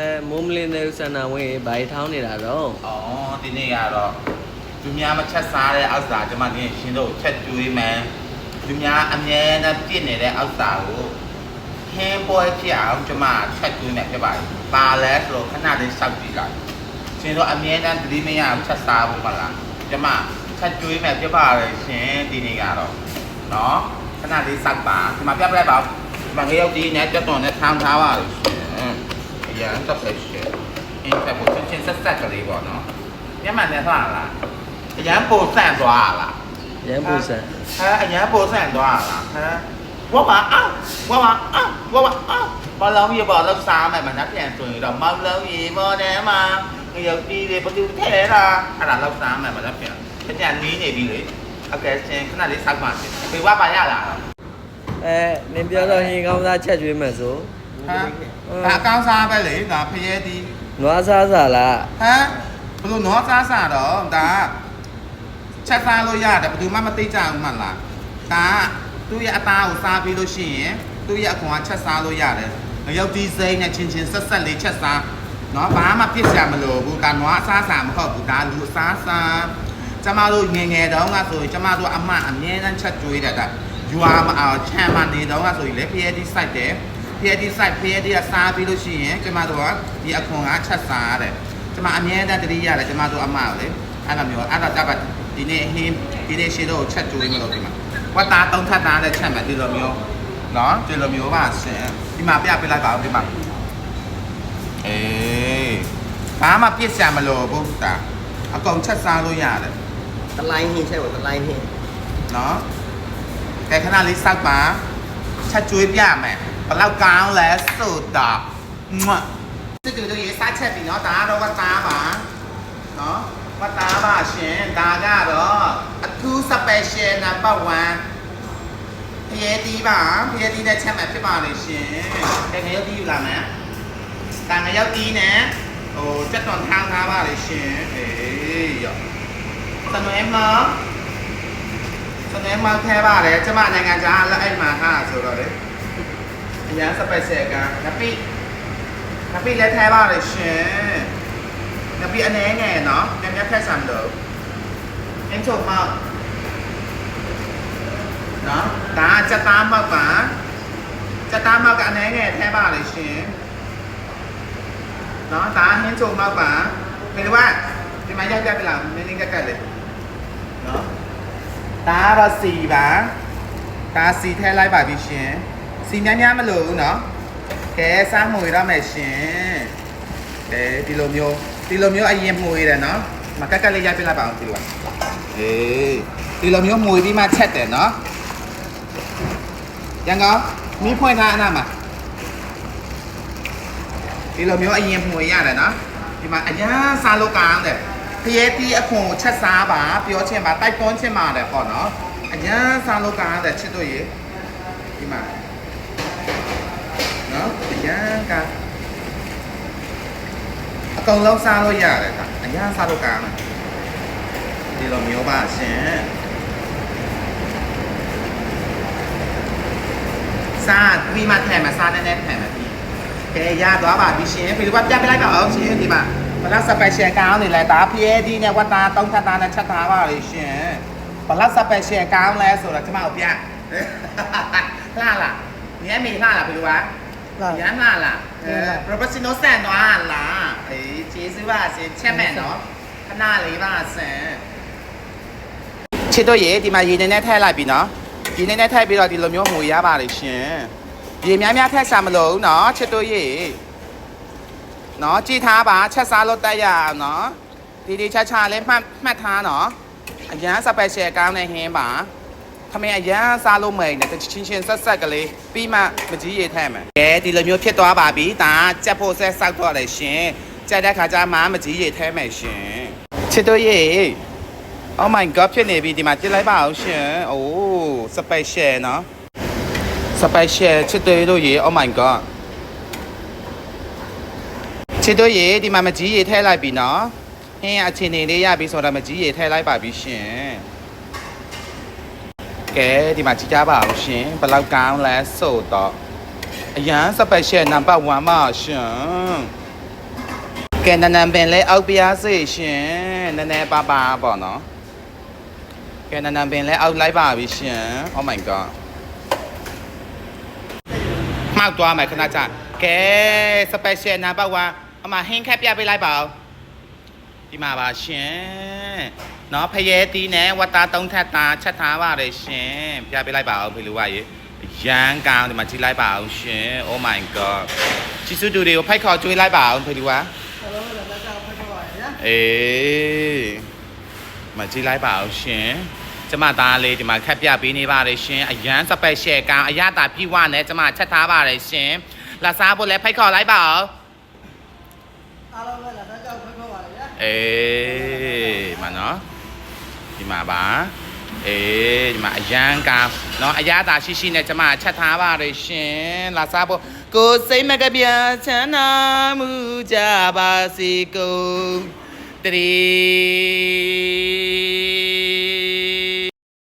အဲမိုးမလင်းတဲ့ဆန္ဒဝင်းဘာထောင်းနေတာတော့อ๋อဒီနေ့ကတော့သူများမချက်စားတဲ့အောက်စာကျွန်မဒီရှင်းတော့ချက်ကျွေးမယ်သူများအမြဲတမ်းပြစ်နေတဲ့အောက်စာကိုဟင်းပွဲဖြစ်အောင်ကျွန်မချက်ကျွေးမယ်ဖြစ်ပါတယ်။ပါလဲဆိုတော့ခဏလေးစောက်ကြည့်လိုက်။ရှင်တို့အမြဲတမ်းသတိမရအောင်ချက်စားဖို့မလား။ကျွန်မချက်ကျွေးမယ်ဖြစ်ပါတယ်ရှင်ဒီနေ့ကတော့နော်ခဏလေးစောက်ပါဒီမှာပြပြလိုက်ပါဒီမှာငရုတ်ကြီးနဲ့ကြက်သွန်နဲ့ထောင်းထားပါလို့ ရှင်။အရင်တော့ပဲရှင်။အင်းဆက်ဖို့ချင်းဆက်ဆက်ကလေးပေါ့နော်။ညမှန်နဲ့သွားလား။အရန်ပိုဆန့်သွားလား။ရန်ပူဆန်ဟဲအရန်ပိုဆန့်သွားလားဟဲဝါပါအောက်ဝါပါအောက်ဝါပါအောက်ဘာလုံးရပါလောက်စားမယ်မနှက်ပြန်ဆိုရင်တော့မောင်လုံးရေမော်နေမှာငရုတ်တီးတွေဘသူထဲတာအဲ့ဒါလောက်စားမယ်မနှက်ပြန်ပြန်နီးနေပြီလေအကဲရှင်ခဏလေးစောက်ပါစေဒီဝါပါရလားဟမ်အဲနင်ပြောတော့ဟင်းကောင်းသားချက်ကျွေးမယ်ဆို ဒါအကောင်းစားပဲလေဒါဖရဲတီးနွားစားစားလားဟမ်ဘလို့နော်စားစားတော့ဒါချက်စားလို့ရတယ်ဘယ်သူမှမသိကြဘူးမှန်လားဒါသူ့ရဲ့အသားကိုစားပြီးလို့ရှိရင်သူ့ရဲ့အခွန်ကချက်စားလို့ရတယ်ငရုတ်တီးစိမ့်နဲ့ချင်းချင်းဆက်ဆက်လေးချက်စားနော်ဘာမှပြစ်စရာမလိုဘူးဒါနွားအစားစားမဟုတ်ဘူးဒါလူအစားစားကျမတို့ငယ်ငယ်တုန်းကဆိုရင်ကျမတို့အမအမြဲတမ်းချက်ကျွေးတယ်ဒါယူအားမအောင်ချမ်းမနေတုန်းကဆိုရင်လေဖရဲတီးစိုက်တယ် ဖရဲတီးစိုက်ဖရဲတီးကစားပြီးလို့ရှိရင်ကျမတို့ကဒီအခွန်ကချက်စားရတယ်ကျမအမြဲတမ်းတတိရတယ်ကျမတို့အမကိုလေအဲ့လိုမျိုးအဲ့တော့တပ်ပါဒီနေ့ဟင်းဒီနေ့ရှေ့တော့ချက်ကျွေးမလို့ဒီမှာဝတ်သားသုံးထပ်သားနဲ့ချက်မယ်ဒီလိုမျိုးနော်ဒီလိုမျိုးပါရှင်ဒီမှာပြပေးလိုက်ပါဦးဒီမှာအေးဘာမှပြစ်စရာမလိုဘူးဒါအကုန်ချက်စားလို့ရတယ်တလိုင်းဟင်းချက်ကိုတလိုင်းဟင်းနော်ကဲခဏလေးစောက်ပါချက်ကျွေးပြမယ် ဘယ်လောက်ကောင်းလဲဆိုတာမွတ်စစ်တူတို့ရေးစားချက်ပြီနော်ဒါကတော့ဝတ်သားပါနော်ဝတ်သားပါရှင်ဒါကတော့အထူး special number 1ဖရဲတီးပါဖရဲတီးနဲ့ချက်မှဖြစ်ပါလေရှင်တကယ်ရုပ်တီးယူလာမယ်ဒါငရုတ်တီးနဲ့ဟိုစက်တော်ထောင်းထားပါလေရှင်အေးရောစနွဲမစနွဲမခဲပါလေကျမနိုင်ငံခြားလက်အိမ်မှာထားဆိုတော့လေ အရန် special ကနပိနပိလည်းထဲပါလေရှင်ငါပြအနေငယ်နော်ငါမြတ်ဖက်ဆမ်လို့အင်းချုပ်မောက်နော်ဒါစက်သားမောက်ပါစက်သားမောက်ကအနေငယ်ထဲပါလေရှင်နော်ဒါဟင်းချုပ်မောက်ပါဘယ်လိုကဒီမှာရိုက်ပြပြလားမင်းလေးကကတ်လေနော်ဒါတော့စီပါဒါစီထဲလိုက်ပါပြီရှင် စီများများမလို့ဘူးနော်ကဲစားမွေရမယ်ရှင်အဲဒီလိုမျိုးဒီလိုမျိုးအရင်မှုရတယ်နော်မကက်ကက်လေးရိုက်ပြလိုက်ပါအောင်ဒီလိုပါအေးဒီလိုမျိုးမှုပြီးမှချက်တယ်နော်ရန်ကောင်မီးဖွင့်ထားအနားမှာဒီလိုမျိုးအရင်မှုရတယ်နော်ဒီမှာအရန်စားလို့ကောင်းတယ်ဖရဲတီးအခွန်ကိုချက်စားပါပြောချင်ပါတိုက်တွန်းချင်ပါတယ်ပေါ့နော်အရန်စားလို့ကောင်းတယ်ချစ်တို့ရေဒီမှာနော်အရန် ကောင်းအကုန်လုံးစားလို့ရတယ်ကအများစားလို့ကောင်းတယ်ဒီလိုမျိုးပါရှင်စားပြီးမှထဲမှာစားနေနေထဲမှာပြီးကဲရသွားပါပြီရှင်ပြီးတော့ပြပြလိုက်ပါအောင်ရှင်ဒီမှာဘလောက်စပယ်ရှယ်ကောင်းနေလဲဒါဖျဲဒီနဲ့ဝတ်သားတုံးထပ်သားနဲ့ချက်သားပါလေရှင်ဘလောက်စပယ်ရှယ်ကောင်းလဲဆိုတော့ကျမတို့ပြလှလားမြဲမီလှလားပြီးတော့ ရမ်းလာလားအဲ professional ဆန်သွားလားအေးကျေးဇူးပါရှင်ချက်မဲ့နော်ခဏလေးပါဆန်ချစ်တို့ရေဒီမှာရေနေနဲ့ထည့်လိုက်ပြီနော်ရေနေနဲ့ထည့်ပြီးတော့ဒီလိုမျိုးမှုရပါလိမ့်ရှင်ရေများများထည့်စားမလို့နော်ချစ်တို့ရေနော်ကြည့်ထားပါချက်စားလို့တက်ရအောင်နော်ဒီဒီချာချာလေးမှတ်မှတ်ထားနော်အရန် special ကောင်းတဲ့ဟင်းပါခ မင်းအရန်စားလို့မိန်တယ်ချင်းချင်းဆက်ဆက်ကလေးပြီးမှမကြီးရထဲမယ်ကဲဒီလိုမျိုးဖြစ်သွားပါပြီဒါကြက်ဖို့ဆက်ဆောက်တော့တယ်ရှင်ကြက်တဲ့ခါကျမှမကြီးရထဲမယ်ရှင်ချစ်တို့ရေ Oh my god ဖြစ်နေပြီဒီမှာကြည့်လိုက်ပါအောင်ရှင်အိုး special နော် special ချစ်တို့တို့ရေ Oh my god ချစ်တို့ရေဒီမှာမကြီးရထဲလိုက်ပြီနော်ဟင်းအချင်းနေလေးရပြီဆိုတော့မကြီးရထဲလိုက်ပါပြီရှင် ကဲဒီမှာကြည့်ကြပါအောင်ရှင်ဘယ်လောက်ကောင်းလဲဆိုတော့အရန် special number 1ပါရှင်ကဲနန်းနန်းပင်လဲအောက်ပြားစေရှင်နည်းနည်းပါပါပေါ့နော်ကဲနန်းနန်းပင်လဲအောက်လိုက်ပါပြီရှင် Oh my god မှောက်သွားမယ်ခဏကြာကဲ special number 1အမဟင်းခက်ပြပေးလိုက်ပါဦးဒီမှာပါရှင် နော်ဖရဲတီးနဲ့ဝတ်သားသုံးထပ်သားချက်ထားပါတယ်ရှင်ပြပေးလိုက်ပါဦးဖေလူကရေရန်ကောင်းဒီမှာကြည့်လိုက်ပါဦးရှင် Oh my god ချစ်စုတူတွေကိုဖိုက်ခေါ်ကျွေးလိုက်ပါဦးဖေလူကအေးမကြည့်လိုက်ပါဦးရှင်ကျမသားလေးဒီမှာခက်ပြပေးနေပါတယ်ရှင်အရန်စပက်ရှယ်ကောင်းအရသာပြည့်ဝနဲ့ကျမချက်ထားပါတယ်ရှင်လာစားဖို့လည်းဖိုက်ခေါ်လိုက်ပါဦးအားလုံးပဲလက်ကြောက်ဖိတ်ခေါ်ပါလေဗျာအေးမနော် ဒီမှာပါအေးဒီမှာအရန်ကเนาะအရသာရှိရှိနဲ့ကျမချက်ထားပါရရှင်လာစားဖို့ကိုယ်စိတ်မကပြချမ်းသာမှုကြပါစေကုန်တရီ